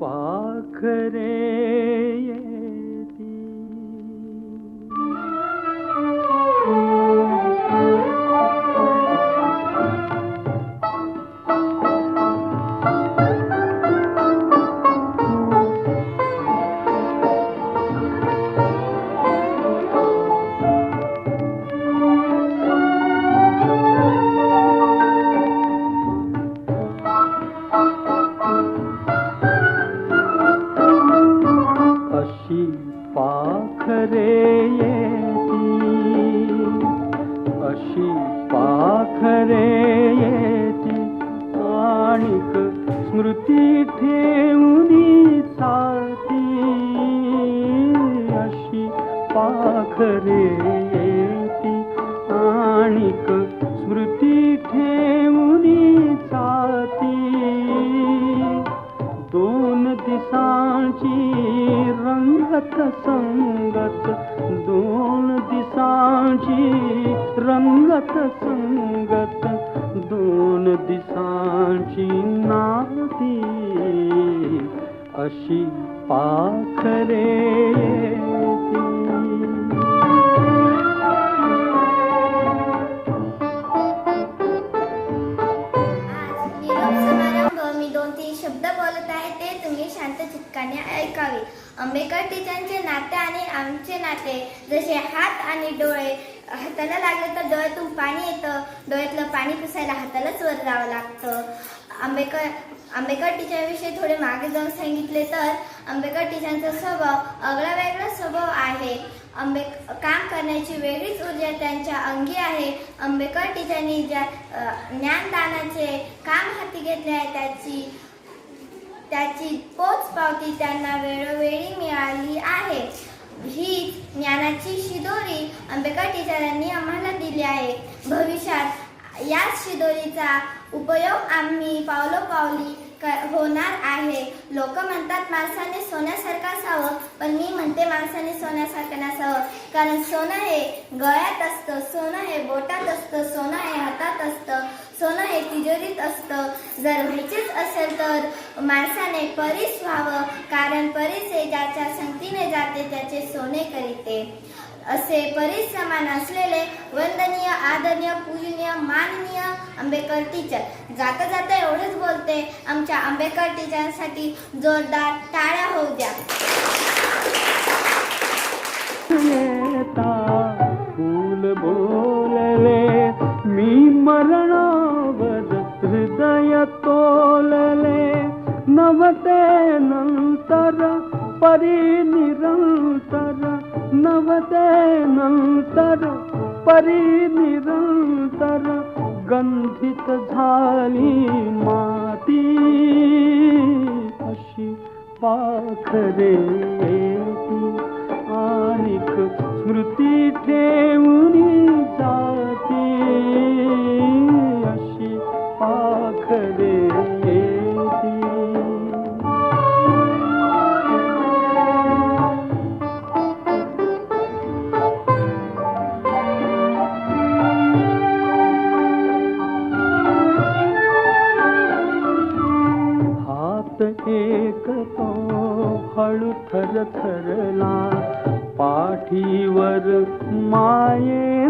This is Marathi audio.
पाखरे स्मृती ठेवून साथी अशी पाखरे येती. आणिक स्मृती ठेवून साथी दोन दिसांची रंगत संगत दोन दिसांची रंगत संगत दोन दिसांची होती अशी पाखरे मी दोन तीन शब्द बोलत आहे ते तुम्ही शांत चित्काने ऐकावे. आंबेकर टीचरांचे नाते आणि आमचे नाते जसे हात आणि डोळे हाताला लागले तर डोळ्यातून पाणी येतं. डोळ्यातलं पाणी पुसायला हातालाच वर जावं लागतं. आंबेकर आंबेकर टीचरविषयी थोडे मागे जाऊन सांगितले तर आंबेकर टीचरांचा स्वभाव आगळा वेगळा स्वभाव आहे. आंबे काम करण्याची वेगळीच ऊर्जा त्यांच्या अंगी आहे. आंबेकर टीचरांनी ज्या ज्ञानदानाचे काम हाती घेतले आहे त्याची त्याची पोच पावती त्यांना वेळोवेळी मिळाली आहे. ही ज्ञानाची शिदोरी आंबेकर टीचरांनी आम्हाला दिली आहे. भविष्यात याच शिदोरीचा उपयोग आम्ही पावलोपावली होणार आहे. लोक म्हणतात माणसाने सोन्यासारखं असावं पण मी म्हणते माणसाने सोन्यासारखं नसावं. कारण सोनं हे गळ्यात असतं सोनं हे बोटात असतं सोनं हे हातात असतं सोनं हे तिजोरीत असतं. जर व्हायचेच असेल तर माणसाने परीस व्हावं कारण परीस हे ज्याच्या संगतीने जाते त्याचे सोने करीते. असे परीस असलेले वंदनीय आदरणीय पूजनीय माननीय आंबेकर टीचर जाता जाता एवढंच बोलते आमच्या आंबेकर टीचरांसाठी जोरदार टाळ्या होऊ द्या. फूल बोलले मी मरणावर हृदय तोलले. नवते नंतर परी निरंतर नवतेनन्तर परिनिरन्तर गन्धित झाली माती. अशी पाखरे पाथरे स्मृती ठे जा हळू थरला पाठीवर मायेने